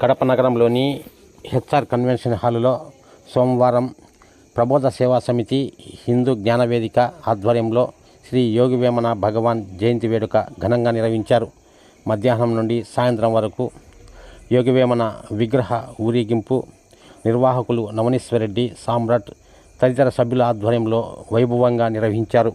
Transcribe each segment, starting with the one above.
కడప నగరంలోని HR convention హాలులో సోమవారం ప్రబోధ సేవా సమితి హిందూ జ్ఞానవేదిక ఆధ్వర్యంలో శ్రీ యోగి వేమన భగవాన్ జయంతి వేడుక ఘనంగా నిర్వహించారు. మధ్యాహ్నం నుండి సాయంత్రం వరకు యోగివేమన విగ్రహ ఊరేగింపు నిర్వాహకులు నవనీశ్వరెడ్డి సామ్రాట్ తదితర సభ్యుల ఆధ్వర్యంలో వైభవంగా నిర్వహించారు.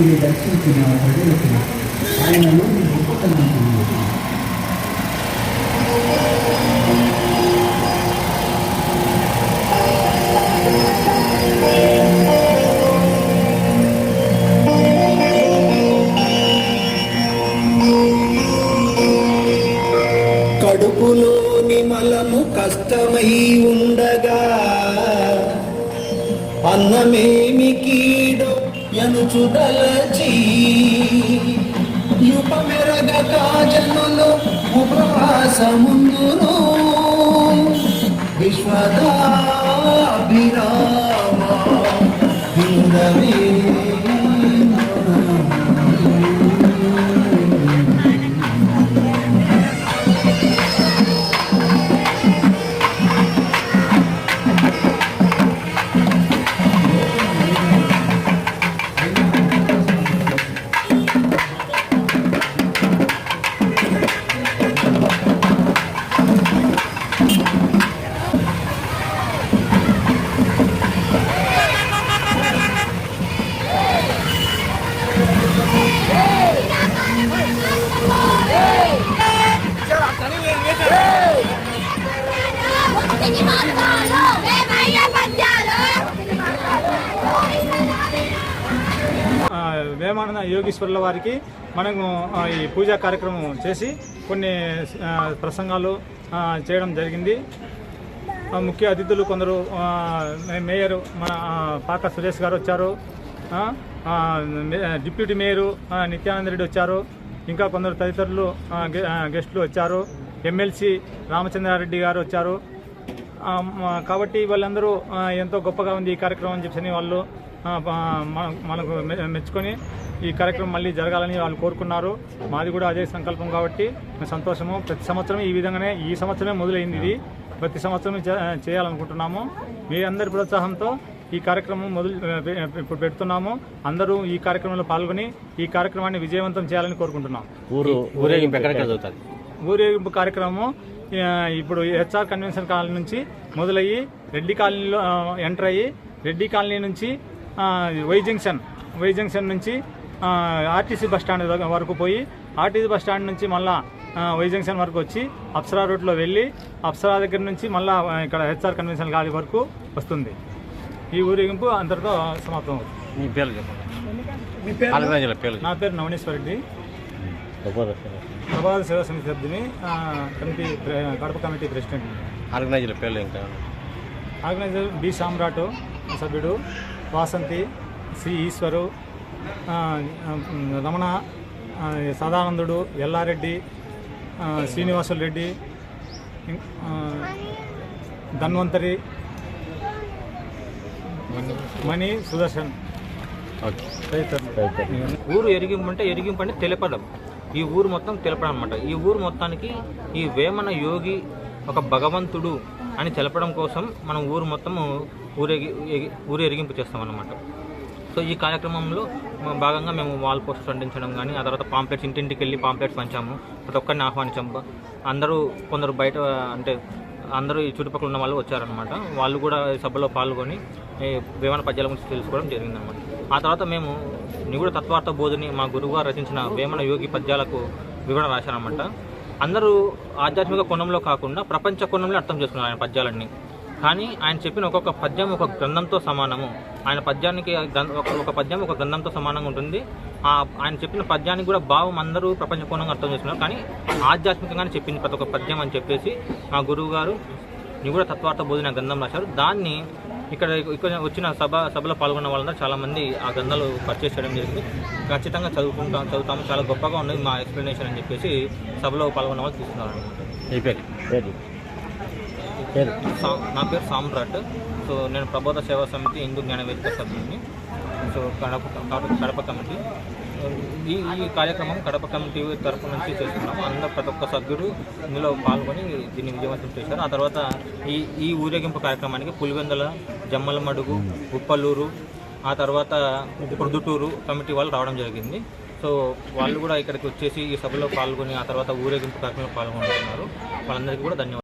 దేవుని దర్శించిన ప్రజలకు ఆయనను గొప్పతనంటున్నారు కడుపులోని మలము కష్టమై ఉండగా అన్నమేమి ఎనుచుదలచి యుపమెరగ కాజనులు ఉపవాసముందును. విశ్వదాభిరామ యోగేశ్వరుల వారికి మనము ఈ పూజా కార్యక్రమం చేసి కొన్ని ప్రసంగాలు చేయడం జరిగింది. ముఖ్య అతిథులు కొందరు మేయరు మేయర్ మన పాక సురేష్ గారు వచ్చారు. డిప్యూటీ మేయరు నిత్యానంద రెడ్డి వచ్చారు. ఇంకా కొందరు తదితరులు గెస్టులు వచ్చారు. ఎమ్మెల్సీ రామచంద్రారెడ్డి గారు వచ్చారు. కాబట్టి వాళ్ళందరూ ఎంతో గొప్పగా ఉంది ఈ కార్యక్రమం అని చెప్పని వాళ్ళు మనకు మెచ్చుకొని ఈ కార్యక్రమం మళ్ళీ జరగాలని వాళ్ళు కోరుకున్నారు. మాది కూడా అదే సంకల్పం కాబట్టి సంతోషము. ప్రతి సంవత్సరం ఈ విధంగానే ఈ సంవత్సరమే మొదలైంది ఇది. ప్రతి సంవత్సరం చేయాలనుకుంటున్నాము. మీ అందరి ప్రోత్సాహంతో ఈ కార్యక్రమం మొదలు ఇప్పుడు పెడుతున్నాము. అందరూ ఈ కార్యక్రమంలో పాల్గొని ఈ కార్యక్రమాన్ని విజయవంతం చేయాలని కోరుకుంటున్నాం. ఊరు ఊరేగింపు కార్యక్రమం ఇప్పుడు హెచ్ఆర్ కన్వెన్షన్ కాలనీ నుంచి మొదలయ్యి రెడ్డి కాలనీలో ఎంటర్ అయ్యి రెడ్డి కాలనీ నుంచి వై జంక్షన్ వై జంక్షన్ నుంచి ఆర్టీసీ బస్ స్టాండ్ వరకు పోయి ఆర్టీసీ బస్ స్టాండ్ నుంచి మళ్ళా వై జంక్షన్ వరకు వచ్చి అప్సరా రూట్లో వెళ్ళి అప్సరా దగ్గర నుంచి మళ్ళా ఇక్కడ హెచ్ఆర్ కన్వెన్షన్ కాలనీ వరకు వస్తుంది. ఈ ఊరేగింపు అంతటితో సమాప్తం అవుతుంది. మీ పేర్లు చెప్పండి. ఆర్గనైజర్ల పేర్లు నా పేరు నవనీశ్వర్ రెడ్డి. ప్రభాత సేవా సమితి సభ్యుని కమిటీ కడప కమిటీ ప్రెసిడెంట్. ఆర్గనైజర్ల పేర్లు ఇంకా ఆర్గనైజర్ బి సామ్రాట్ సభ్యుడు వాసంతి సి ఈశ్వరు రమణ సదానందుడు ఎల్లారెడ్డి శ్రీనివాసులు రెడ్డి ధన్వంతరి మణి సుదర్శన్. ఊరు ఎరిగింపు అంటే ఎరిగింపు అంటే తెలపడం ఈ ఊరు మొత్తం తెలపడం అనమాట ఈ ఊరు మొత్తానికి ఈ వేమన యోగి ఒక భగవంతుడు అని తెలపడం కోసం మనం ఊరు మొత్తం ఊరేగి ఎగి- ఊరు ఎరిగింపు చేస్తాం సో ఈ కార్యక్రమంలో భాగంగా మేము వాల్ పోస్టర్ అంటించడం కానీ ఆ తర్వాత పాంప్లెట్స్ ఇంటింటికి వెళ్ళి పాంప్లెట్స్ పంచాము. ప్రతి ఒక్కరిని ఆహ్వానించాము. అందరూ కొందరు బయట అంటే అందరూ ఈ చుట్టుపక్కల ఉన్న వాళ్ళు వచ్చారనమాట వాళ్ళు కూడా సభలో పాల్గొని వేమన పద్యాల గురించి తెలుసుకోవడం జరిగిందనమాట ఆ తర్వాత మేము నిగుడ తత్వార్థ బోధిని మా గురువుగారు రచించిన వేమన యోగి పద్యాలకు వివరణ రాశారనమాట అందరూ ఆధ్యాత్మిక కోణంలో కాకుండా ప్రపంచ కోణంలో అర్థం చేసుకున్నారు ఆయన పద్యాలన్నీ. కానీ ఆయన చెప్పిన ఒక్కొక్క పద్యం ఒక గ్రంథంతో సమానము. ఆయన పద్యానికి ఒక పద్యం ఒక గ్రంథంతో సమానంగా ఉంటుంది. ఆయన చెప్పిన పద్యానికి కూడా భావం అందరూ ప్రపంచ కోణంగా అర్థం చేసుకున్నారు. కానీ ఆధ్యాత్మికంగానే చెప్పింది ప్రతి ఒక్క పద్యం అని చెప్పేసి మా గురువు గారు నిగుడ తత్వార్థ బోధిన గ్రంథం రాశారు. దాన్ని ఇక్కడ ఇక్కడ వచ్చిన సభ సభలో పాల్గొన్న వాళ్ళందరూ చాలా మంది ఆ గ్రంథాలు పర్చేస్ చేయడం జరిగింది. ఖచ్చితంగా చదువుకుంటాం చదువుతాము. చాలా గొప్పగా ఉన్నది మా ఎక్స్ప్లెనేషన్ అని చెప్పేసి సభలో పాల్గొన్న వాళ్ళు తీసుకున్నారు అనమాట నా పేరు సామ్రాట్. సో నేను ప్రబోధ సేవా సమితి హిందూ జ్ఞాన వేదిక సభ్యుని సో కడప కడప- కమిటీ. ఈ ఈ కార్యక్రమం కడప కమిటీ తరపు నుంచి చేస్తున్నాము. అందరూ ప్రతి ఒక్క సభ్యుడు ఇందులో పాల్గొని దీన్ని విజయవంతం చేశారు. ఆ తర్వాత ఈ ఈ ఊరేగింపు కార్యక్రమానికి పులివెందుల జమ్మలమడుగు ఉప్పలూరు ఆ తర్వాత ప్రొద్దుటూరు కమిటీ వాళ్ళు రావడం జరిగింది. సో వాళ్ళు కూడా ఇక్కడికి వచ్చేసి ఈ సభలో పాల్గొని ఆ తర్వాత ఊరేగింపు కార్యక్రమంలో పాల్గొంటున్నారు. వాళ్ళందరికీ కూడా ధన్యవాదాలు.